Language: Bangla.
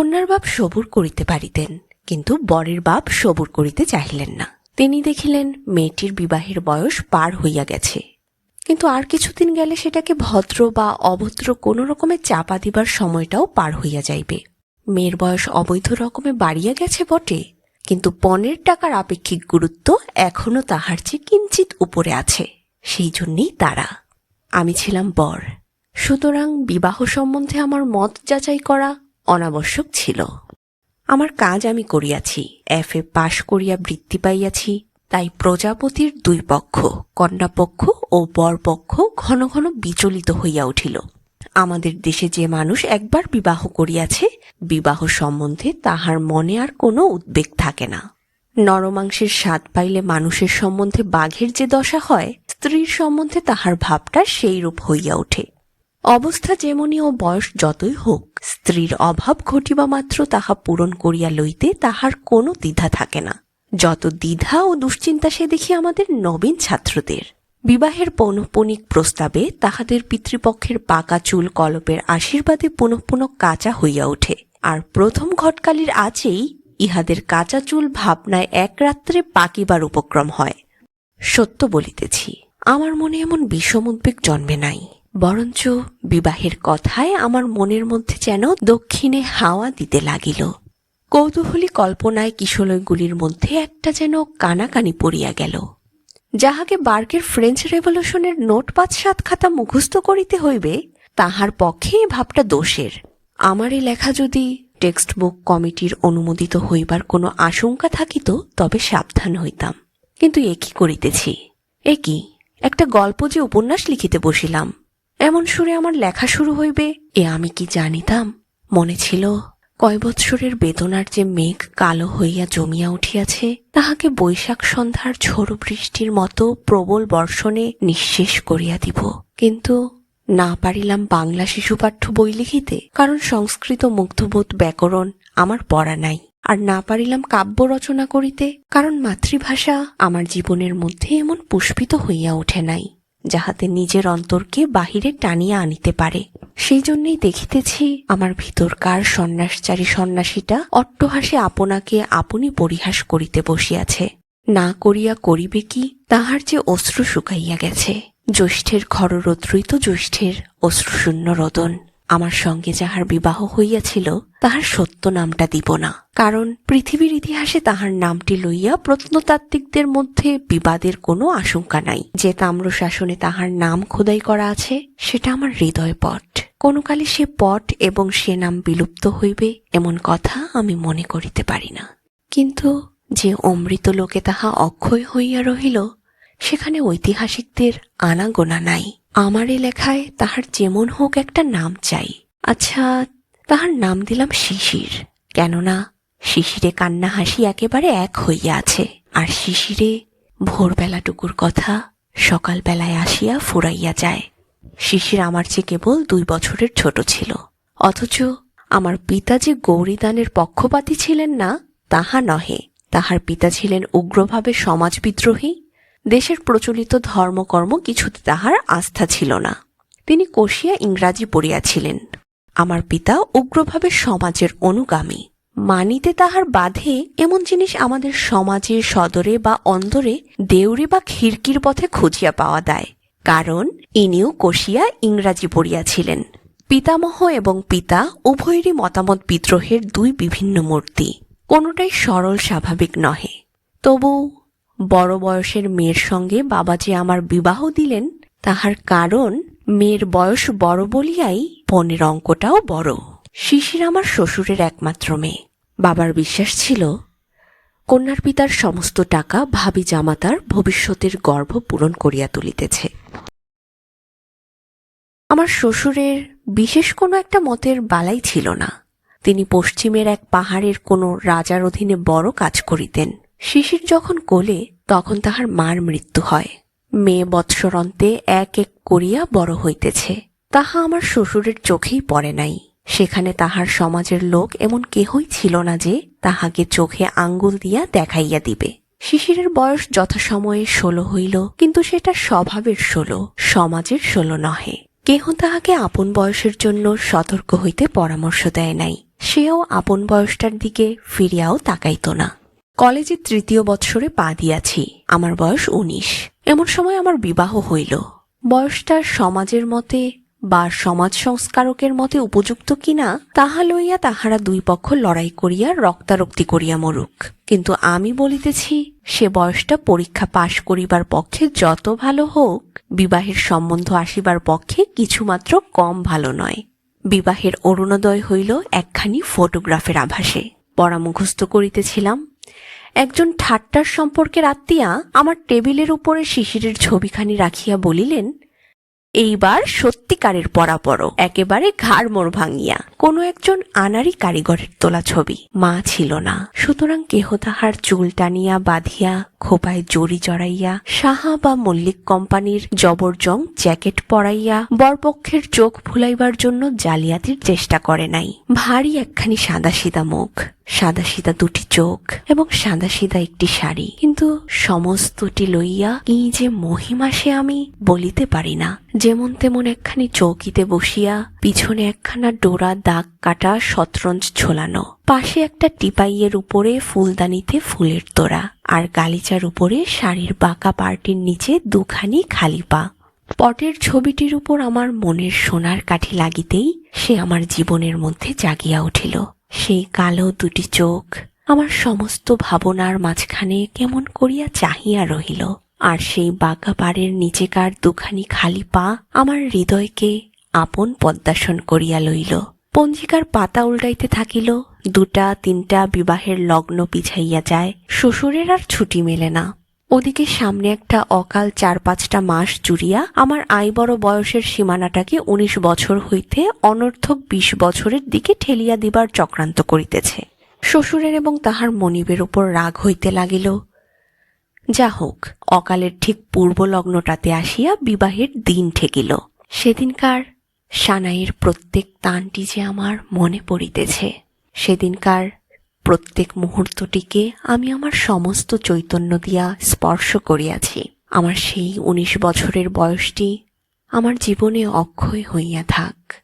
কন্যার বাপ সবুর করিতে পারিতেন, কিন্তু বরের বাপ সবুর করিতে চাহিলেন না। তিনি দেখিলেন, মেয়েটির বিবাহের বয়স পার হইয়া গেছে। কিন্তু আর কিছুদিন গেলে সেটাকে ভদ্র বা অভদ্র কোনো রকমে চাপা দিবার সময়টাও পার হইয়া যাইবে। মেয়ের বয়স অবৈধ রকমে বাড়িয়া গেছে বটে, কিন্তু পণের টাকার আপেক্ষিক গুরুত্ব এখনও তাহার চেয়ে কিঞ্চিত উপরে আছে, সেই জন্যেই তারা। আমি ছিলাম বর। সুতরাং বিবাহ সম্বন্ধে আমার মত যাচাই করা অনাবশ্যক ছিল। আমার কাজ আমি করিয়াছি এফ এ পাশ করিয়া বৃত্তি পাইয়াছি, তাই প্রজাপতির দুই পক্ষ কন্যাপক্ষ ও বরপক্ষ ঘন ঘন বিচলিত হইয়া উঠিল। আমাদের দেশে যে মানুষ একবার বিবাহ করিয়াছে, বিবাহ সম্বন্ধে তাহার মনে আর কোনো উদ্বেগ থাকে না। নরমাংসের স্বাদ পাইলে মানুষের সম্বন্ধে বাঘের যে দশা হয়, স্ত্রীর সম্বন্ধে তাহার ভাবটা সেই রূপ হইয়া ওঠে। অবস্থা যেমনি ও বয়স যতই হোক, স্ত্রীর অভাব ঘটিবা মাত্র তাহা পূরণ করিয়া লইতে তাহার কোনো দ্বিধা থাকে না। যত দ্বিধা ও দুশ্চিন্তা সে দেখি আমাদের নবীন ছাত্রদের। বিবাহের পৌনঃপুনিক প্রস্তাবে তাহাদের পিতৃপক্ষের পাকা চুল কলপের আশীর্বাদে পুনঃ পুনঃ কাঁচা হইয়া ওঠে। আর প্রথম ঘটকালির আছেই ইহাদের কাঁচা চুল ভাবনায় এক রাত্রে পাকিবার উপক্রম হয়। সত্য বলিতেছি, আমার মনে এমন বিষম উদ্বেগ জন্মে নাই। বরঞ্চ বিবাহের কথায় আমার মনের মধ্যে যেন দক্ষিণে হাওয়া দিতে লাগিল। কৌতূহলী কল্পনায় কিশলয়গুলির মধ্যে একটা যেন কানাকানি পড়িয়া গেল। যাহাকে বার্গের ফ্রেঞ্চ রেভলিউশনের নোট পাঁচ সাত খাতা মুখস্থ করিতে হইবে, তাহার পক্ষে ভাবটা দোষের। আমার এই লেখা যদি টেক্সট বুক কমিটির অনুমোদিত হইবার কোনো আশঙ্কা থাকিত, তবে সাবধান হইতাম। কিন্তু এ কি করিতেছি? এ কি? একটা গল্প যে উপন্যাস লিখিতে বসিলাম। এমন সুরে আমার লেখা শুরু হইবে, এ আমি কি জানিতাম? মনে ছিল, কয় বৎসরের বেদনার যে মেঘ কালো হইয়া জমিয়া উঠিয়াছে, তাহাকে বৈশাখ সন্ধ্যার ঝোড়ো বৃষ্টির মতো প্রবল বর্ষণে নিঃশেষ করিয়া দিব। কিন্তু না পারিলাম বাংলা শিশু পাঠ্য বই লিখিতে, কারণ সংস্কৃত মুগ্ধবোধ ব্যাকরণ আমার পড়া নাই। আর না পারিলাম কাব্য রচনা করিতে, কারণ মাতৃভাষা আমার জীবনের মধ্যে এমন পুষ্পিত হইয়া ওঠে নাই। যাহাতে নিজের অন্তরকে বাহিরে টানিয়া আনিতে পারে। সেই জন্যই দেখিতেছি আমার ভিতরকার সন্ন্যাসচারী সন্ন্যাসীটা অট্টহাসে আপনাকে আপনি পরিহাস করিতে বসিয়াছে। না করিয়া করিবে কি? তাহার যে অশ্রু শুকাইয়া গেছে। জ্যৈষ্ঠের খররদ্রৈত জ্যৈষ্ঠের অশ্রুশূন্য রোদন। আমার সঙ্গে যাহার বিবাহ হইয়াছিল, তাহার সত্য নামটা দিব না। কারণ পৃথিবীর ইতিহাসে তাহার নামটি লইয়া প্রত্নতাত্ত্বিকদের মধ্যে বিবাদের কোনো আশঙ্কা নাই। যে তাম্র শাসনে তাহার নাম খোদাই করা আছে, সেটা আমার হৃদয় পট কোনো কালে সে পট এবং সে নাম বিলুপ্ত হইবে, এমন কথা আমি মনে করিতে পারি না। কিন্তু যে অমৃত লোকে তাহা অক্ষয় হইয়া রহিল সেখানে ঐতিহাসিকদের আনাগোনা নাই। আমার লেখায় তাহার যেমন হোক একটা নাম চাই। আচ্ছা তাহার নাম দিলাম শিশির। কেননা শিশিরে কান্না হাসি একেবারে এক হইয়া আছে। আর শিশিরে ভোরবেলাটুকুর কথা সকালবেলায় আসিয়া ফুরাইয়া যায়। শিশির আমার চেয়ে কেবল দুই বছরের ছোট ছিল। অথচ আমার পিতা যে গৌরীদানের পক্ষপাতী ছিলেন না, তাহা নহে। তাহার পিতা ছিলেন উগ্রভাবে সমাজ বিদ্রোহী দেশের প্রচলিত ধর্মকর্ম কিছুতে তাহার আস্থা ছিল না। তিনি কষিয়া ইংরাজি পড়িয়াছিলেন। আমার পিতা উগ্রভাবে সমাজের অনুগামী। মানিতে তাহার বাধে এমন জিনিস আমাদের সমাজে সদরে বা অন্দরে দেউরে বা খিড়কির পথে খুঁজিয়া পাওয়া দেয়। কারণ ইনিও কষিয়া ইংরাজি পড়িয়াছিলেন। পিতামহ এবং পিতা উভয়েরই মতামত বিদ্রোহের দুই বিভিন্ন মূর্তি। কোনোটাই সরল স্বাভাবিক নহে। তবু বড় বয়সের মেয়ের সঙ্গে বাবা যে আমার বিবাহ দিলেন, তাহার কারণ মেয়ের বয়স বড় বলিয়াই পনেরো অঙ্কটাও বড়। শিশির আমার শ্বশুরের একমাত্র মেয়ে। বাবার বিশ্বাস ছিল, কন্যার পিতার সমস্ত টাকা ভাবি জামাতার ভবিষ্যতের গর্ভ পূরণ করিয়া তুলিতেছে। আমার শ্বশুরের বিশেষ কোনো একটা মতের বালাই ছিল না। তিনি পশ্চিমের এক পাহাড়ের কোনো রাজার অধীনে বড় কাজ করিতেন। শিশির যখন কোলে, তখন তাহার মার মৃত্যু হয়। মেয়ে বৎসরন্তে এক এক করিয়া বড় হইতেছে। তাহা আমার শ্বশুরের চোখেই পড়ে নাই। সেখানে তাহার সমাজের লোক এমন কেহই ছিল না যে তাহাকে চোখে আঙ্গুল দিয়া দেখাইয়া দিবে। শিশিরের বয়স যথাসময়ে ষোলো হইল, কিন্তু সেটা স্বভাবের ষোলো, সমাজের ষোলো নহে। কেহ তাহাকে আপন বয়সের জন্য সতর্ক হইতে পরামর্শ দেয় নাই। সেও আপন বয়সটার দিকে ফিরিয়াও তাকাইত না। কলেজে তৃতীয় বৎসরে পা দিয়াছি। আমার বয়স উনিশ। এমন সময় আমার বিবাহ হইল। বয়সটা সমাজের মতে বা সমাজ সংস্কারকের মতে উপযুক্ত কিনা, তাহা লইয়া তাহারা দুই পক্ষ লড়াই করিয়া রক্তারক্তি করিয়া মরুক। কিন্তু আমি বলিতেছি, সে বয়সটা পরীক্ষা পাশ করিবার পক্ষে যত ভালো হোক, বিবাহের সম্বন্ধ আসিবার পক্ষে কিছুমাত্র কম ভালো নয়। বিবাহের অরুণোদয় হইল একখানি ফটোগ্রাফের আভাসে। পড়া মুখস্থ করিতেছিলাম একজন ঠাট্টার সম্পর্কের আত্মীয়া আমার টেবিলের উপরে শিশিরের ছবিখানি রাখিয়া বলিলেন, এইবার সত্যিকারের পড়া পড়ো একেবারে ঘাড় মোড় ভাঙিয়া। কোনো একজন আনারি কারিগরের তোলা ছবি। মা ছিল না। সুতরাং কেহ তাহার চুল টানিয়া, বাঁধিয়া, খোপায় জড়ি জড়াইয়া, সাহা বা মল্লিক কোম্পানির জবরজং জ্যাকেট পরাইয়া, বরপক্ষের চোখ ফুলাইবার জন্য জালিয়াতির চেষ্টা করে নাই। ভারী একখানি সাদাসিদা মুখ। সাদাসিদা দুটি চোখ এবং সাদাসিদা একটি শাড়ি। কিন্তু সমস্তটি লইয়া কি যে মহিমা সে আমি বলিতে পারি না। যেমন তেমন একখানি চৌকিতে বসিয়া পিছনে একখানা ডোরা দাগ কাটা শতরঞ্জ ঝোলানো। পাশে একটা টিপাইয়ের উপরে ফুলদানিতে ফুলের তোড়া আর গালিচার উপরে শাড়ির বাঁকা পার্টির নিচে দুখানি খালি পা। পটের ছবিটির উপর আমার মনের সোনার কাঠি লাগিতেই সে আমার জীবনের মধ্যে জাগিয়া উঠিল। সেই কালো দুটি চোখ আমার সমস্ত ভাবনার মাঝখানে কেমন করিয়া চাহিয়া রহিল, আর সেই বাঁকা পাড়ের নিচেকার দুখানি খালি পা আমার হৃদয়কে আপন পদ্মাসন করিয়া লইল। পঞ্জিকার পাতা উল্টাইতে থাকিল, দুটা তিনটা বিবাহের লগ্ন পিছাইয়া যায়, শ্বশুরের আর ছুটি মেলে না। ওদিকে সামনে একটা অকাল চার পাঁচটা মাস জুড়িয়া আমার আই বড় বয়সের সীমানাটাকে উনিশ বছর হইতে অনর্থক বিশ বছরের দিকে ঠেলিয়া দিবার চক্রান্ত করিতেছে। শ্বশুরের এবং তাহার মনিবের উপর রাগ হইতে লাগিল। যা হোক অকালের ঠিক পূর্ব লগ্নটাতে আসিয়া বিবাহের দিন ঠেকিল। সেদিনকার সানাইয়ের প্রত্যেক তানটি যে আমার মনে পড়িতেছে। সেদিনকার প্রত্যেক মুহূর্তটিকে আমি আমার সমস্ত চৈতন্য দিয়া স্পর্শ করিয়াছি। আমার সেই উনিশ বছরের বয়সটি আমার জীবনে অক্ষয় হইয়া থাক।